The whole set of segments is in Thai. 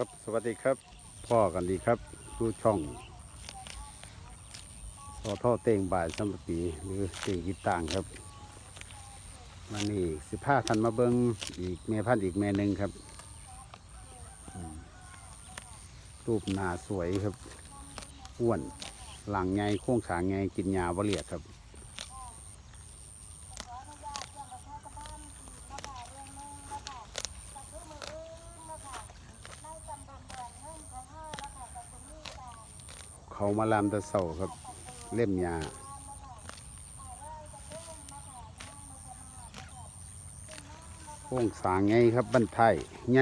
ครับสวัสดีครับพ่อกันดีครับดูช่องสอท่อเต่งบ่ายสมปีหรือเต่งกีต่างครับวันนี้สิบห้าทันมาเบิงอีกแม่พันอีกแม่หนึ่งครับรูปหน้าสวยครับอ้วนหลังไงโค้งสาไงกินยาบะเลียดครับ เขามาลามตะเสาครับ เล่มยาโค้งสางไงครับบันไทยไง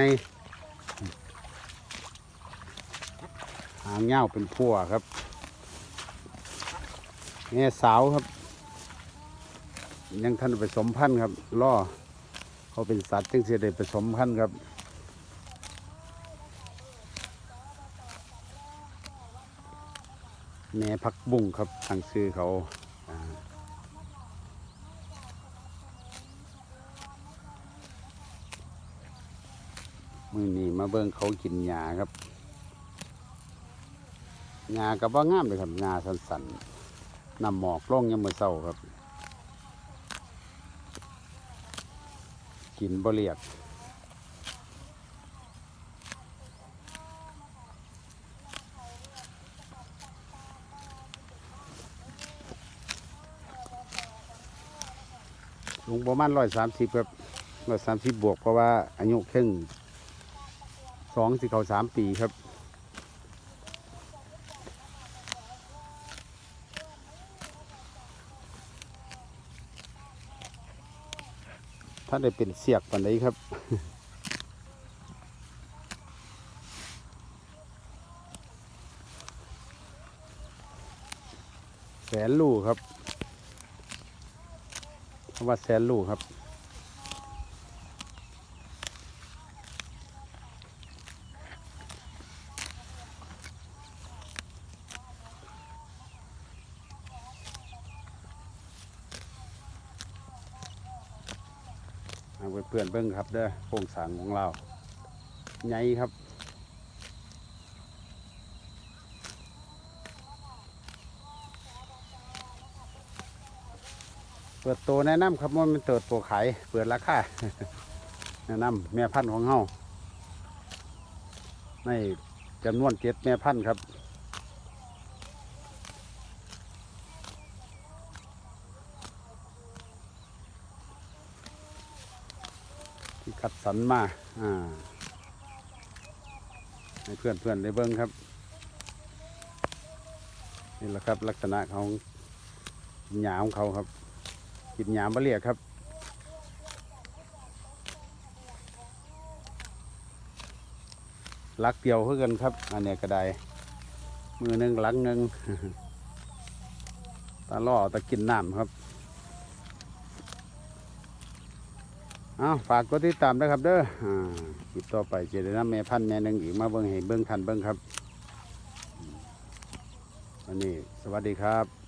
หางเงาเป็นพัวครับแง่สาวครับ ยังท่านไปสมพันธุ์ครับล่อเขาเป็นสัตว์จึงเสียได้ผสมพันธุ์ครับ แม่พักบุ้งครับทางซื้อเขามือนี้มาเบิ่งเขากินหญ้าครับหญ้ากับว่างามเลยครับหญ้าสันๆนำหมอกล่องยามมือเศร้าครับ กินบ่เรียก ลุงประมาณร้อยสามสิบครับร้อยสามสิบบวกเพราะว่าอายุครึ่งสองสิเขาสามปีครับถ้าได้เป็นเสียกปันไดครับแสนลูกครับ คำว่าแสนลูกครับเอาไปเพื่อนเบิ้งครับเด้อโครงสร้างของเราใหญ่ครับ เปิดตัวแนะนำครับว่ามันเปิดตัวขายเปิดราคาแนะนำแม่พันธุ์ของเฮาในจำนวนเจ็ดแม่พันธุ์ครับที่คัดสรรมา อ่า ให้เพื่อนเพื่อนได้เบิ้งครับ นี่แหละครับลักษณะของหยาของเขาครับ กินหยามบะเรียกครับลักเดียวคือกันครับ อันนี้ยก็ได้มือหนึ่งลังหนึ่งตาล่อตะกินน้ำครับเอาฝากกดติดตามนะครับ เด้ออ่าคลิปต่อไปเจะได้ำแม่พันแม่หนึ่งอีกมาเบิ้งให้เบิ้งทันเบิ้งครับวันนี้สวัสดีครับ